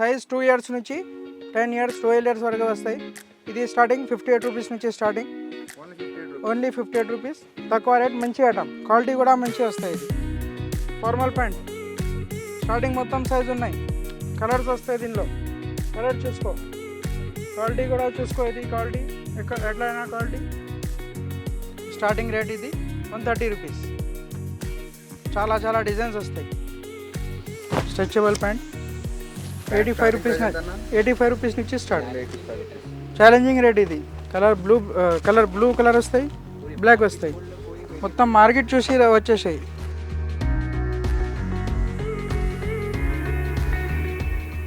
Size two years నుంచి ten years twelve years వరకు వస్తాయి. ఇది స్టార్టింగ్ ఫిఫ్టీ ఎయిట్ రూపీస్ నుంచి starting only fifty eight rupees తక్కువ రేట్ మంచి ఐటమ్ క్వాలిటీ కూడా మంచిగా వస్తాయి ఇది. ఫార్మల్ ప్యాంట్ స్టార్టింగ్ మొత్తం సైజ్ ఉన్నాయి. కలర్స్ వస్తాయి దీనిలో. కలర్ చూసుకో. క్వాలిటీ కూడా చూసుకో ఇది క్వాలిటీ ఎక్కడ ఎట్లయినా క్వాలిటీ స్టార్టింగ్ రేట్ ఇది వన్ థర్టీ రూపీస్ చాలా చాలా డిజైన్స్ వస్తాయి. Stretchable pant eighty five rupees eighty five rupees నుంచి స్టార్ట్ ఛాలెంజింగ్ రేట్ ఇది. Colour blue colour blue colour వస్తాయి బ్లాక్ వస్తాయి. మొత్తం మార్కెట్ చూసి వచ్చేసాయి.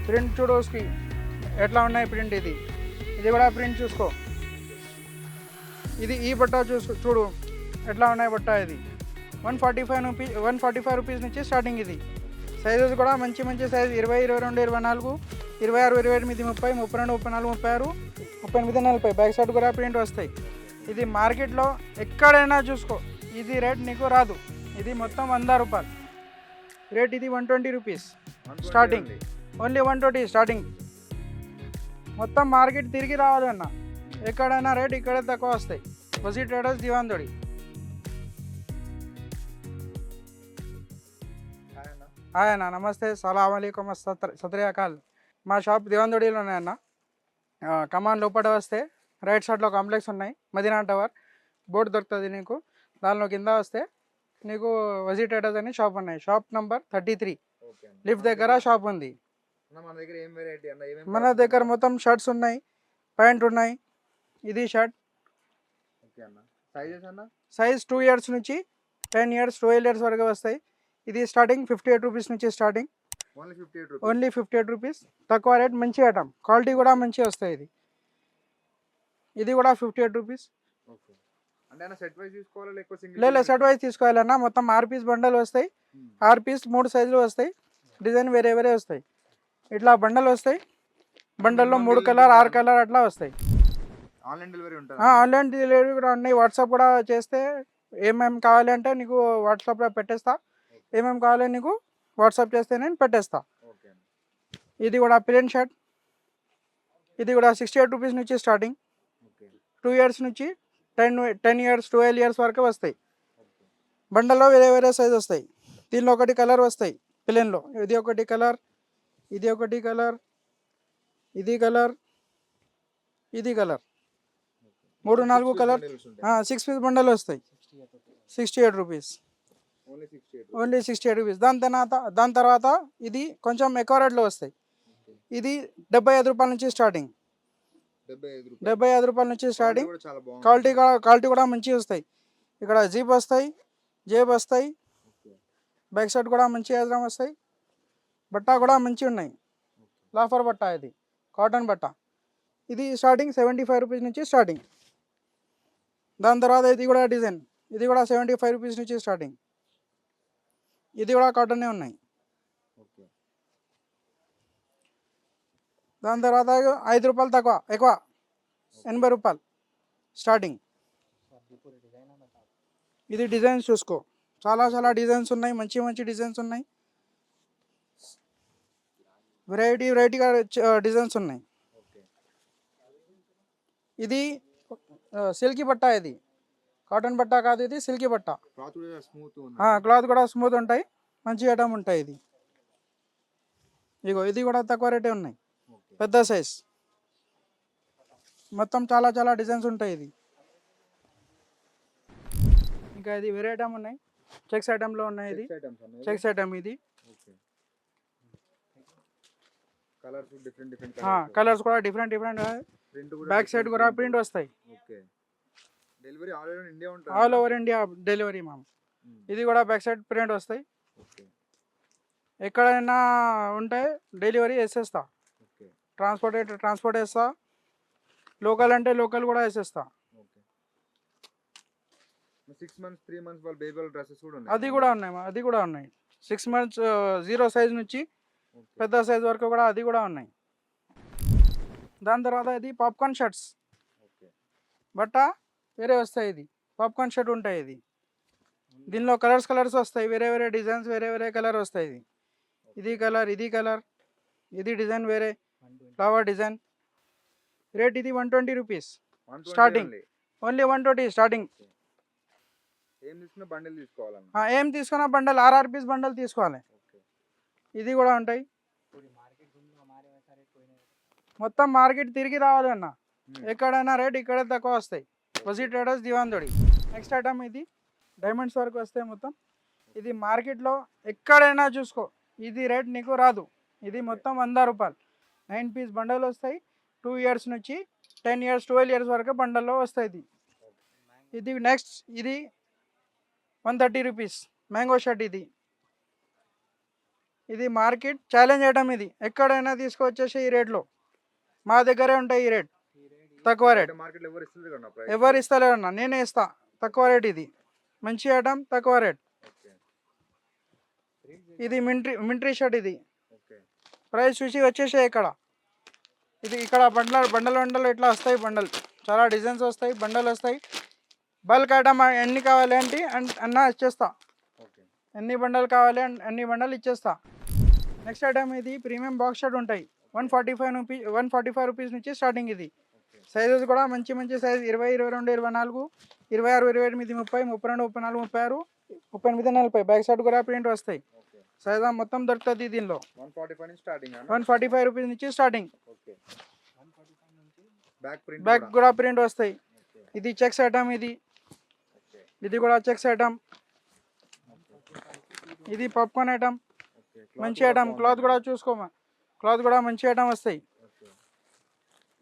ప్రింట్ చూడు ఎట్లా ఉన్నాయి ప్రింట్ ఇది? ఇది కూడా ప్రింట్ చూసుకో. ఇది ఈ బట్ట చూసు చూడు. ఎట్లా ఉన్నాయి బట్ట ఇది? One forty five rupee one forty five rupees నుంచి స్టార్టింగ్ ఇది. సైజెస్ కూడా మంచి మంచి సైజ్. ఇరవై ఇరవై రెండు ఇరవై నాలుగు ఇరవై ఆరు ఇరవై ఎనిమిది ముప్పై ముప్పై రెండు ముప్పై నాలుగు ముప్పై ఆరు ముప్పై ఎనిమిది నలభై. బ్యాక్ సైడ్ కూడా ప్రింట్ వస్తాయి. ఇది మార్కెట్లో ఎక్కడైనా చూసుకో. ఇది రేట్ నీకు రాదు. ఇది మొత్తం వంద రూపాయలు. రేట్ ఇది one twenty rupees. Starting. Only one twenty starting. మొత్తం మార్కెట్ తిరిగి రావాలి అన్న ఎక్కడైనా రేట్ ఇక్కడే తక్కువ వస్తాయి. బజీ ట్రేడర్స్ దివాందోడి అన్న నమస్తే. సలాం అలైకుమ్ సత్ సత్రయాకాల్ మా షాప్ దివాందోడిలో ఉన్నాయన్న కమాన్ లోపల వస్తే రైట్ సైడ్లో కాంప్లెక్స్ ఉన్నాయి. మదీనా టవర్. బోర్డు దొరుకుతుంది నీకు. దానిలో కింద వస్తే నీకు వజీ ట్రేడర్స్ అని షాప్ ఉన్నాయి. Shop number thirty three. Lift దగ్గర షాప్ ఉంది. మన దగ్గర మొత్తం షర్ట్స్ ఉన్నాయి. ప్యాంట్ ఉన్నాయి. ఇది షర్ట్. సైజ్ టూ ఇయర్స్ నుంచి టెన్ ఇయర్స్ ట్వెల్వ్ ఇయర్స్ వరకు వస్తాయి. ఇది స్టార్టింగ్ ఫిఫ్టీ ఎయిట్ రూపీస్ నుంచి starting only fifty eight rupees తక్కువ రేట్ మంచి ఐటమ్ క్వాలిటీ కూడా మంచిగా వస్తాయి ఇది. ఇది కూడా ఫిఫ్టీ ఎయిట్ రూపీస్ లేదు సెట్ వైజ్ తీసుకోవాలన్నా మొత్తం ఆరు పీస్ బండలు వస్తాయి. ఆరు పీస్ మూడు సైజులు వస్తాయి. డిజైన్ వేరే వేరే వస్తాయి. ఇట్లా బండలు వస్తాయి. బండల్లో మూడు కలర్ ఆరు కలర్ అట్లా వస్తాయి. ఆన్లైన్ డెలివరీ ఆన్లైన్ డెలివరీ కూడా ఉన్నాయి. వాట్సాప్ కూడా చేస్తే ఏమేమి కావాలి అంటే నీకు వాట్సాప్లో పెట్టేస్తా. ఏమేమి కావాలి నీకు? వాట్సాప్ చేస్తే నేను పెట్టేస్తా. ఇది కూడా ప్లేన్ షర్ట్. ఇది కూడా సిక్స్టీ ఎయిట్ రూపీస్ నుంచి స్టార్టింగ్. టూ ఇయర్స్ నుంచి ten ten years twelve years వరకు వస్తాయి. బండల్లో వేరే వేరే సైజ్ వస్తాయి. దీనిలో ఒకటి కలర్ వస్తాయి ప్లేన్లో. ఇది ఒకటి కలర్ ఇది ఒకటి కలర్ ఇది కలర్ ఇది కలర్. మూడు నాలుగు కలర్. సిక్స్ పీస్ బండలు వస్తాయి. Sixty eight rupees only sixty eight rupees దాని తర్వాత దాని తర్వాత ఇది కొంచెం ఎక్కువ రేట్లో వస్తాయి. ఇది డెబ్బై ఐదు రూపాయల నుంచి స్టార్టింగ్ డెబ్బై ఐదు రూపాయలు. నుంచి స్టార్టింగ్ క్వాలిటీ కూడా క్వాలిటీ కూడా మంచిగా వస్తాయి. ఇక్కడ జీప్ వస్తాయి జేబ్ వస్తాయి. బ్యాక్ సైడ్ కూడా మంచి ఎదురం వస్తాయి. బట్ట కూడా మంచిగా ఉన్నాయి. లాఫర్ బట్ట ఇది. కాటన్ బట్ట. ఇది స్టార్టింగ్ సెవెంటీ ఫైవ్ రూపీస్ నుంచి స్టార్టింగ్ దాని తర్వాత ఇది కూడా డిజైన్ ఇది కూడా సెవెంటీ ఫైవ్ రూపీస్ నుంచి స్టార్టింగ్ ఇది కూడా కాటనే ఉన్నాయి. దాని తర్వాత ఐదు రూపాయలు తక్కువ ఎక్కువ. ఎనభై రూపాయలు స్టార్టింగ్. ఇది డిజైన్స్ చూసుకో. చాలా చాలా డిజైన్స్ ఉన్నాయి మంచి మంచి డిజైన్స్ ఉన్నాయి. వెరైటీ వెరైటీగా డిజైన్స్ ఉన్నాయి. ఇది సిల్కీ బట్ట ఇది. కాటన్ బట్ట కాదు ఇది సిల్కీ బట్ట. క్లాత్ కూడా స్మూత్ ఉంది. క్లాత్ కూడా స్మూత్ ఉంటాయి. మంచి ఐటమ్ ఉంటాయి ఇది. ఇగో ఇది కూడా తక్కువ రేటే ఉన్నాయి. పెద్ద సైజ్. మొత్తం చాలా చాలా డిజైన్స్ ఉంటాయి ఇది. ఇంకా ఇది వేరే ఐటమ్ ఉన్నాయి. చెక్స్ ఐటమ్లో ఉన్నాయి ఇది. చెక్స్ ఐటమ్ ఇది. కలర్స్ కూడా డిఫరెంట్ డిఫరెంట్ బ్యాక్ సైడ్ కూడా ప్రింట్ వస్తాయి. డెలివరీ ఆల్ ఓవర్ ఇండియా ఉంటుంది? All over India delivery ma'am ఇది కూడా బ్యాక్ సైడ్ ప్రింట్ వస్తాయి. ఎక్కడైనా ఉంటే డెలివరీ వేసేస్తా ట్రాన్స్పోర్ట్ అయితే ట్రాన్స్పోర్ట్ వేస్తా లోకల్ అంటే లోకల్ కూడా వేసేస్తా సిక్స్ మంత్స్ త్రీ మంత్స్ వాళ్ళ బేబీ డ్రెస్సెస్ కూడా ఉన్నాయి అది కూడా ఉన్నాయి అది కూడా ఉన్నాయి. సిక్స్ మంత్స్ జీరో సైజ్ నుంచి పెద్ద సైజ్ వరకు కూడా అది కూడా ఉన్నాయి. దాని తర్వాత ఇది పాప్కార్న్ షర్ట్స్ ఓకే. బట్ట? వేరే వస్తాయి ఇది. పాప్కార్న్ షర్ట్ ఉంటాయి ఇది. దీనిలో కలర్స్ కలర్స్ వస్తాయి. వేరే వేరే డిజైన్స్ వేరే వేరే కలర్ వస్తాయి ఇది. ఇది కలర్ ఇది కలర్ ఇది డిజైన్ వేరే. Flower design. రేట్ ఇది one twenty rupees. 120 Starting. only. Only. One twenty starting. ఏం తీసుకున్నా బండిల్ తీసుకోవాలన్న. ఏం తీసుకున్న బండల్ ఆర్ఆర్ పీస్ బండల్ తీసుకోవాలి. ఇది కూడా ఉంటాయి. మొత్తం మార్కెట్ తిరిగి రావాలి అన్న ఎక్కడైనా రేట్ ఇక్కడే తక్కువ వస్తాయి. Wasi traders Diwandodi next item ఇది. డైమండ్స్ వరకు వస్తాయి మొత్తం. ఇది మార్కెట్లో ఎక్కడైనా చూసుకో. ఇది రేట్ నీకు రాదు. ఇది మొత్తం వంద రూపాయలు. నైన్ పీస్ బండలు వస్తాయి. టూ ఇయర్స్ నుంచి టెన్ ఇయర్స్ ట్వెల్వ్ ఇయర్స్ వరకు బండల్లో వస్తాయి ఇది. ఇది నెక్స్ట్ ఇది one thirty rupees mango shirt ఇది. ఇది మార్కెట్ ఛాలెంజ్ ఐటమ్ ఇది. ఎక్కడైనా తీసుకొచ్చేసి ఈ రేట్లో. మా దగ్గరే ఉంటాయి ఈ రేట్. తక్కువ రేట్. ఎవరు ప్రైస్ ఇస్తలేరు అన్న నేనే ఇస్తా. తక్కువ రేట్ ఇది. మంచి ఐటమ్ తక్కువ రేట్. ఇది మింట్రీ మింట్రీ షర్ట్ ఇది. ప్రైస్ చూసి వచ్చేసే ఇక్కడ. ఇది ఇక్కడ బండల్ బండల్ బండలు ఇట్లా వస్తాయి బండల్? చాలా డిజైన్స్ వస్తాయి బండలు వస్తాయి. బల్క్ ఐటమ్ ఎన్ని కావాలి అంటే అన్- అన్న ఇచ్చేస్తా. ఓకే. ఎన్ని బండలు కావాలి అన్- అన్ని బండలు ఇచ్చేస్తా. నెక్స్ట్ ఐటమ్ ఇది ప్రీమియం బాక్స్ షర్ట్ ఉంటాయి. One forty five rupee one forty five rupees నుంచి స్టార్టింగ్ ఇది. సైజెస్ కూడా మంచి మంచి సైజ్. ఇరవై ఇరవై రెండు ఇరవై నాలుగు ఇరవై ఆరు ఇరవై ఎనిమిది ముప్పై ముప్పై రెండు ముప్పై నాలుగు ముప్పై ఆరు ముప్పై ఎనిమిది నలభై. బ్యాక్ సైడ్ కూడా ప్రింట్ వస్తాయి. సైజ్ మొత్తం దొరుకుతుంది దీనిలో. వన్ ఫార్టీ ఫైవ్ రూపీస్ నుంచి స్టార్టింగ్. బ్యాక్ కూడా? ప్రింట్ వస్తాయి. ఇది చెక్స్ ఐటమ్ ఇది. ఇది కూడా చెక్స్ ఐటమ్. ఇది పాప్కార్న్ ఐటమ్. మంచి ఐటమ్. క్లాత్ కూడా చూసుకోమా? క్లాత్ కూడా మంచి ఐటమ్ వస్తాయి.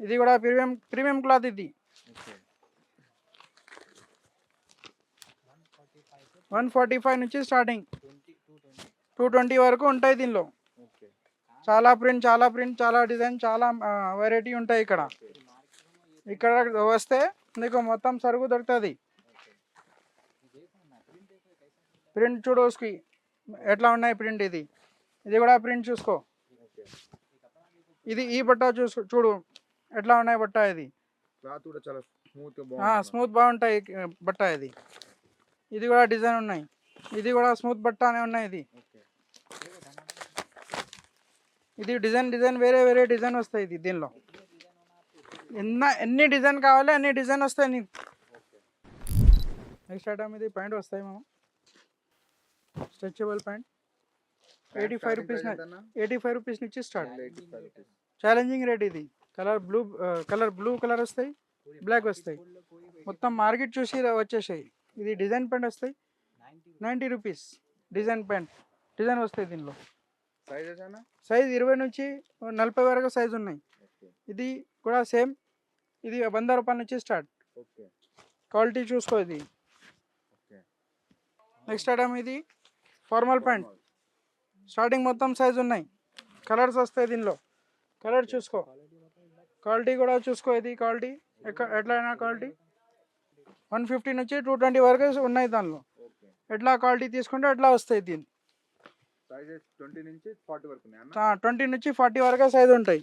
ఇది కూడా ప్రీమియం ప్రీమియం క్లాత్ ఇది. వన్ ఫార్టీ ఫైవ్ నుంచి స్టార్టింగ్. Two twenty. వరకు ఉంటాయి దీనిలో. చాలా ప్రింట్ చాలా ప్రింట్ చాలా డిజైన్ చాలా వెరైటీ ఉంటాయి ఇక్కడ. ఇక్కడ వస్తే నీకు మొత్తం సరుకు దొరుకుతుంది. ప్రింట్ చూడు ఉస్కి ఎట్లా ఉన్నాయి ప్రింట్ ఇది. ఇది కూడా ప్రింట్ చూసుకో. ఇది ఈ బట్ట చూసు చూడు. ఎట్లా ఉన్నాయి బట్ట ఇది క్లాత్ కూడా చాలా స్మూత్ స్మూత్ బాగుంటాయి బట్ట ఇది ఇది కూడా డిజైన్ ఉన్నాయి. ఇది కూడా స్మూత్ బట్ట అనే ఉన్నాయి ఇది. ఇది డిజైన్ డిజైన్ వేరే వేరే డిజైన్ వస్తాయి ఇది దీనిలో. ఎన్న ఎన్ని డిజైన్ కావాలి అన్ని డిజైన్ వస్తాయి నీకు. నెక్స్ట్ ఐటమ్ ఇది ప్యాంట్ వస్తాయి మేము. Stretchable pant. Eighty five rupees eighty five rupees నుంచి స్టార్ట్. ఛాలెంజింగ్ రేట్ ఇది. Colour blue colour blue colour వస్తాయి బ్లాక్ వస్తాయి. మొత్తం మార్కెట్ చూసి వచ్చేసాయి. ఇది డిజైన్ ప్యాంట్ వస్తాయి. Ninety rupees design pant. Design వస్తాయి దీనిలో. సైజ్ ఇరవై నుంచి నలభై వరకు సైజ్ ఉన్నాయి. ఇది కూడా సేమ్. ఇది వంద రూపాయల నుంచి స్టార్ట్. క్వాలిటీ చూసుకో ఇది. నెక్స్ట్ ఐటమ్ ఇది ఫార్మల్ ప్యాంట్ స్టార్టింగ్ మొత్తం సైజ్ ఉన్నాయి. కలర్స్ వస్తాయి దీనిలో. కలర్ చూసుకో. క్వాలిటీ కూడా చూసుకో ఇది క్వాలిటీ. ఎట్లయినా క్వాలిటీ. వన్ ఫిఫ్టీ నుంచి టూ ట్వంటీ వరకు ఉన్నాయి దానిలో. ఎట్లా క్వాలిటీ తీసుకుంటే ఎట్లా వస్తాయి దీని. ట్వంటీ నుంచి ఫార్టీ వరకు సైజ్ ఉంటాయి.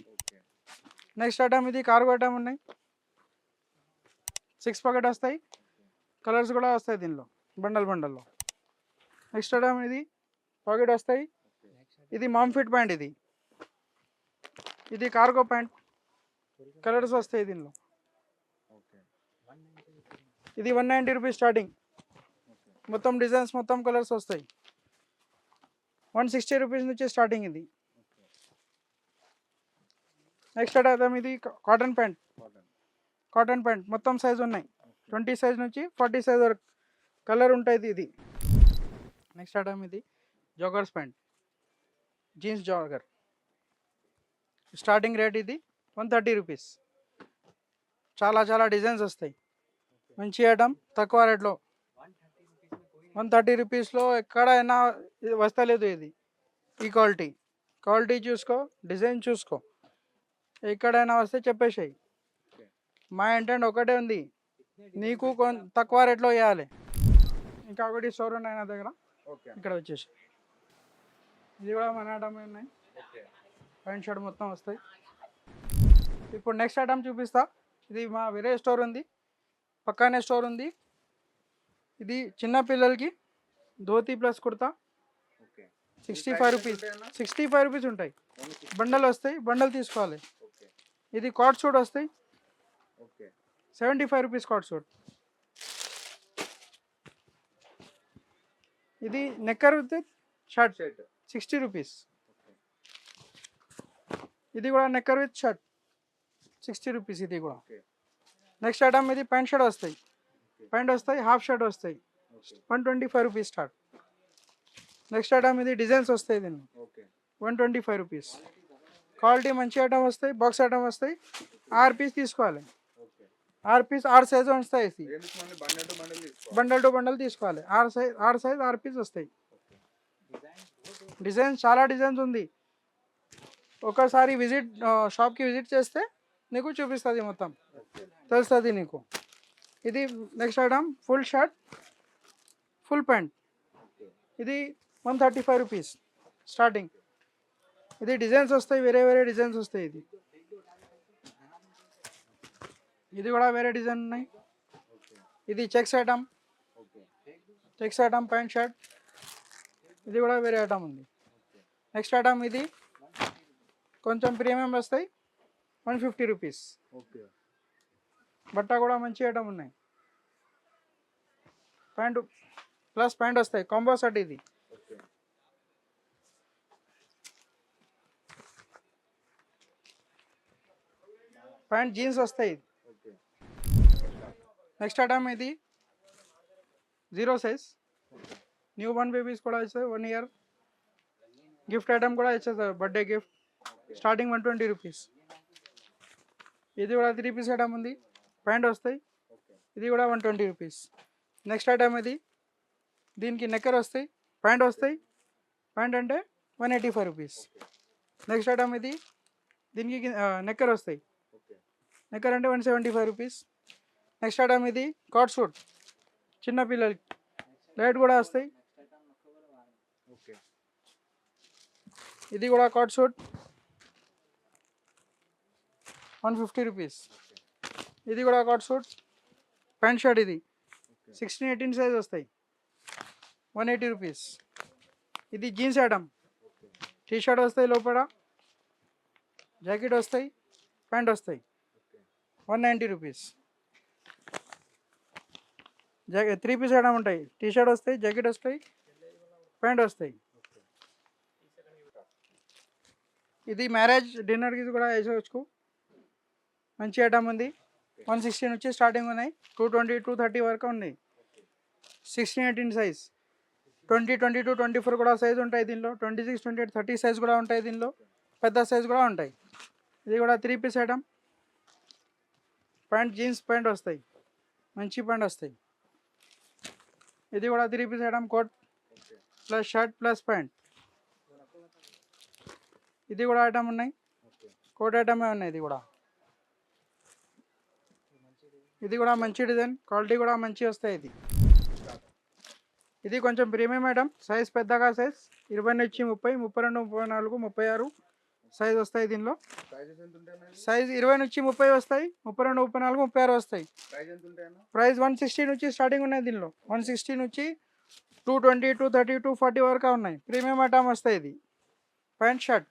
నెక్స్ట్ ఐటమ్ ఇది కార్గో ఐటమ్ ఉన్నాయి. సిక్స్ పాకెట్ వస్తాయి. కలర్స్ కూడా వస్తాయి దీనిలో బండల్ బండల్లో. నెక్స్ట్ ఐటమ్ ఇది పాకెట్ వస్తాయి. ఇది మామ్ ఫిట్ ప్యాంట్ ఇది. ఇది కార్గో ప్యాంట్. కలర్స్ వస్తాయి దీనిలో. ఓకే. ఇది వన్ నైంటీ రూపీస్ స్టార్టింగ్. మొత్తం డిజైన్స్ మొత్తం కలర్స్ వస్తాయి. వన్ సిక్స్టీ రూపీస్ నుంచి స్టార్టింగ్ ఇది. నెక్స్ట్ ఐటమ్ ఇది cotton pant. Cotton. Cotton pant. మొత్తం సైజ్ ఉన్నాయి. ట్వంటీ సైజ్ నుంచి ఫార్టీ సైజ్ వరకు కలర్ ఉంటుంది ఇది. నెక్స్ట్ ఐటమ్ ఇది. Joggers pant. Jeans jogger. Starting rate ఇది వన్ థర్టీ రూపీస్ చాలా చాలా డిజైన్స్ వస్తాయి. మంచి ఐటమ్ తక్కువ రేట్లో వన్ థర్టీ రూపీస్లో ఎక్కడైనా వస్తలేదు ఇది. ఈ క్వాలిటీ క్వాలిటీ చూసుకో డిజైన్ చూసుకో. ఎక్కడైనా వస్తే చెప్పేసాయి. మా ఇంటెంట్ ఒకటే ఉంది. నీకు తక్కువ రేట్లో ఇవ్వాలి ఇంకా ఒకటి స్టోర్ ఉన్నాయి నా దగ్గర ఇక్కడ వచ్చేసి ఇది కూడా మన ఐటమ్ ఉన్నాయి. ప్యాంట్ షర్ట్ మొత్తం వస్తాయి. ఇప్పుడు నెక్స్ట్ ఐటమ్ చూపిస్తా. ఇది మా వేరే స్టోర్ ఉంది. పక్కనే స్టోర్ ఉంది. ఇది చిన్న పిల్లలకి dhoti plus kurta. Okay sixty five rupees sixty five rupees ఉంటాయి. బండల్ వస్తాయి. బండల్ తీసుకోవాలి. ఇది కాట్ సూట్ వస్తాయి. Okay seventy five rupees coat suit ఇది nicker with shirt shirt sixty rupees ఇది కూడా nicker with shirt sixty rupees ఇది కూడా ఓకే నెక్స్ట్ ఐటమ్ ఇది ప్యాంట్ షర్ట్ వస్తాయి ప్యాంట్ వస్తాయి హాఫ్ షర్ట్ వస్తాయి okay one twenty five rupees start next item ఇది డిజైన్స్ వస్తాయి దీన్ని okay one twenty five rupees quality మంచి ఐటమ్ వస్తాయి బాక్స్ ఐటమ్ వస్తాయి ఆరు పీస్ తీసుకోవాలి ఓకే ఆరు పీస్ ఆరు సైజు వస్తాయి ఇది ఏం తీసుకోండి బండల్ టు బండల్ తీసుకోవాలి బండల్ టు బండల్ తీసుకోవాలి ఆరు సైజ్ ఆరు సైజ్ ఆరు పీస్ వస్తాయి డిజైన్స్ చాలా డిజైన్స్ ఉంది ఒకసారి విజిట్ షాప్కి విజిట్ చేస్తే నీకు చూపిస్తుంది మొత్తం. తెలుస్తుంది నీకు. ఇది next item full shirt full pant ఇది one thirty five rupees starting ఇది డిజైన్స్ వస్తాయి వేరే వేరే డిజైన్స్ వస్తాయి ఇది. ఇది కూడా వేరే డిజైన్ ఉన్నాయి. ఇది checks item checks item pant shirt ఇది కూడా వేరే ఐటమ్ ఉంది. నెక్స్ట్ ఐటమ్ ఇది కొంచెం ప్రీమియం వస్తాయి. One fifty rupees. ఓకే. బట్ట కూడా మంచి ఐటమ్ ఉన్నాయి. ప్యాంటు ప్లస్ ప్యాంట్ వస్తాయి. కాంబో సెట్ ఇది. ప్యాంట్ జీన్స్ వస్తాయి. నెక్స్ట్ ఐటమ్ ఇది. Zero size. New burn babies కూడా ఇస్తాయి. One year. గిఫ్ట్ ఐటమ్ కూడా ఇచ్చేస్తారు. Birthday gift. Starting one twenty rupees. ఇది కూడా త్రీ పీస్ ఐటమ్ ఉంది. ప్యాంట్ వస్తాయి. ఇది కూడా one twenty rupees next item ఇది. దీనికి నెక్కర్ వస్తాయి. ప్యాంట్ వస్తాయి. ప్యాంట్ అంటే one eighty five rupees next item ఇది. దీనికి నెక్కర్ వస్తాయి. నెక్కర్ అంటే one seventy five rupees next item ఇది. కాట్ సూట్ చిన్న పిల్లలకి లైట్ కూడా వస్తాయి. ఇది కూడా coat suit one fifty rupees. ఇది కూడా కాట్ సూట్ ప్యాంట్ షర్ట్ ఇది. సిక్స్టీన్ ఎయిటీన్ సైజ్ వస్తాయి. One eighty rupees. ఇది జీన్స్ ఐటమ్ టీ షర్ట్ వస్తాయి లోపల. జాకెట్ వస్తాయి. ప్యాంట్ వస్తాయి. One ninety rupees. Jacket three piece item ఉంటాయి. టీ షర్ట్ వస్తాయి జాకెట్ వస్తాయి ప్యాంట్ వస్తాయి. ఇది మ్యారేజ్ డిన్నర్కి కూడా వేసుకోవచ్చు. మంచి ఐటమ్ ఉంది. వన్ సిక్స్టీ నుంచి స్టార్టింగ్ ఉన్నాయి. టూ ట్వంటీ టూ థర్టీ వరకు ఉన్నాయి. Sixteen eighteen size twenty twenty two twenty four కూడా సైజ్ ఉంటాయి దీనిలో. Twenty six twenty eight thirty size కూడా ఉంటాయి దీనిలో. పెద్ద సైజ్ కూడా ఉంటాయి. ఇది కూడా three piece item pant jeans pant వస్తాయి. మంచి ప్యాంట్ వస్తాయి. ఇది కూడా three piece item coat plus shirt plus pant ఇది కూడా ఐటమ్ ఉన్నాయి. కోట్ ఐటమే ఉన్నాయి ఇది కూడా? ఇది కూడా మంచి డిజైన్ క్వాలిటీ కూడా మంచి వస్తాయి ఇది. ఇది కొంచెం ప్రీమియం ఐటమ్ సైజ్ పెద్దగా సైజ్ ఇరవై నుంచి ముప్పై ముప్పై రెండు ముప్పై నాలుగు ముప్పై ఆరు సైజ్ వస్తాయి దీనిలో. సైజ్ ఇరవై నుంచి ముప్పై వస్తాయి ముప్పై రెండు ముప్పై నాలుగు ముప్పై ఆరు వస్తాయి. ప్రైస్ వన్ సిక్స్టీ నుంచి స్టార్టింగ్ ఉన్నాయి దీనిలో. వన్ సిక్స్టీ నుంచి two twenty two thirty two forty వరకు ఉన్నాయి. ప్రీమియం ఐటమ్ వస్తాయి ఇది. ప్యాంట్ షర్ట్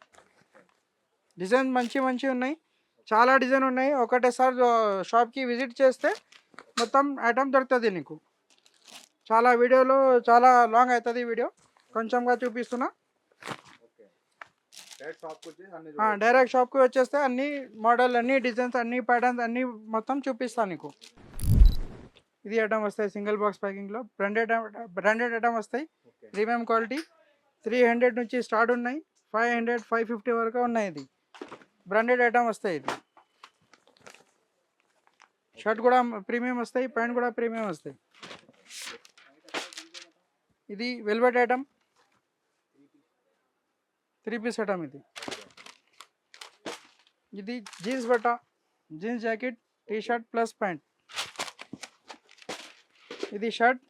డిజైన్ మంచి మంచి ఉన్నాయి. చాలా డిజైన్ ఉన్నాయి. ఒకటేసారి షాప్కి విజిట్ చేస్తే మొత్తం ఐటమ్ దొరుకుతుంది నీకు. చాలా వీడియోలో చాలా లాంగ్ అవుతుంది వీడియో. కొంచెంగా చూపిస్తున్నా. డైరెక్ట్ షాప్కి వచ్చేస్తే అన్ని మోడల్ అన్ని డిజైన్స్ అన్ని ప్యాటర్న్స్ అన్ని మొత్తం చూపిస్తాను నీకు. ఇది ఐటమ్ వస్తాయి సింగిల్ బాక్స్ ప్యాకింగ్లో. బ్రాండెడ్ బ్రాండెడ్ ఐటమ్ వస్తాయి. Premium quality. త్రీ హండ్రెడ్ నుంచి స్టార్ట్ ఉన్నాయి. ఫైవ్ హండ్రెడ్ ఫైవ్ ఫిఫ్టీ వరకు ఉన్నాయి ఇది. బ్రాండెడ్ ఐటమ్ వస్తాయి ఇది. షర్ట్ కూడా ప్రీమియం వస్తాయి ప్యాంట్ కూడా ప్రీమియం వస్తాయి. ఇది velvet item. Three piece item ఇది. ఇది జీన్స్ బట్ట jeans jacket T shirt plus pant. ఇది shirt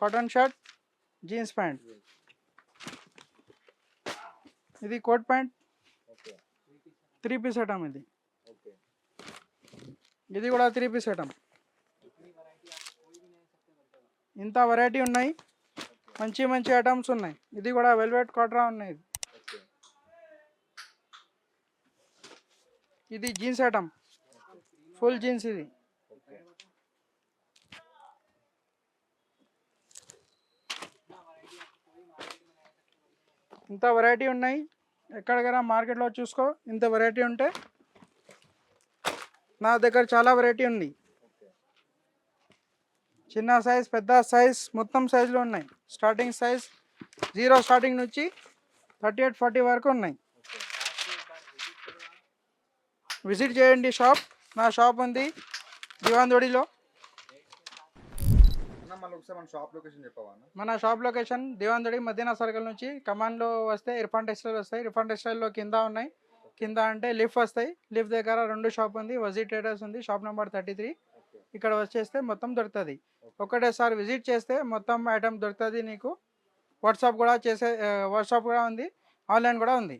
cotton shirt jeans pant. ఇది coat pant. Three piece item ఇది. ఇది కూడా త్రీ పీస్ ఐటమ్. ఇంత వెరైటీ ఉన్నాయి. మంచి మంచి ఐటమ్స్ ఉన్నాయి. ఇది కూడా వెల్వెట్ కాట్రా ఉన్నాయి. ఇది. Jeans item. ఫుల్ జీన్స్ ఇది. ఇంత వెరైటీ ఉన్నాయి. ఎక్కడికైనా మార్కెట్లో చూసుకో ఇంత వెరైటీ ఉంటే. నా దగ్గర చాలా వెరైటీ ఉంది చిన్న సైజ్ పెద్ద సైజ్ మొత్తం సైజులు ఉన్నాయి. స్టార్టింగ్ సైజ్ జీరో స్టార్టింగ్ నుంచి థర్టీ ఎయిట్ ఫార్టీ వరకు ఉన్నాయి. విజిట్ చేయండి షాప్ నా షాప్ ఉంది. దివాందోడిలో మన షాప్ లొకేషన్ చెప్పవా అన్న? మన shop location Diwan Devdi Madina circle నుంచి కమాన్లో వస్తే ఇర్ఫాన్ టెక్స్టైల్ వస్తాయి. ఇర్ఫాన్ టెక్స్టైల్లో కింద ఉన్నాయి. కింద అంటే లిఫ్ట్ వస్తాయి. లిఫ్ట్ దగ్గర రెండు షాప్ ఉంది. వజీ ట్రేడర్స్ ఉంది. షాప్ నెంబర్ థర్టీ త్రీ ఇక్కడ వచ్చేస్తే మొత్తం దొరుకుతుంది. ఒకటేసారి విజిట్ చేస్తే మొత్తం ఐటమ్ దొరుకుతుంది నీకు. వాట్సాప్ కూడా చేసే వాట్సాప్ కూడా ఉంది. ఆన్లైన్ కూడా ఉంది.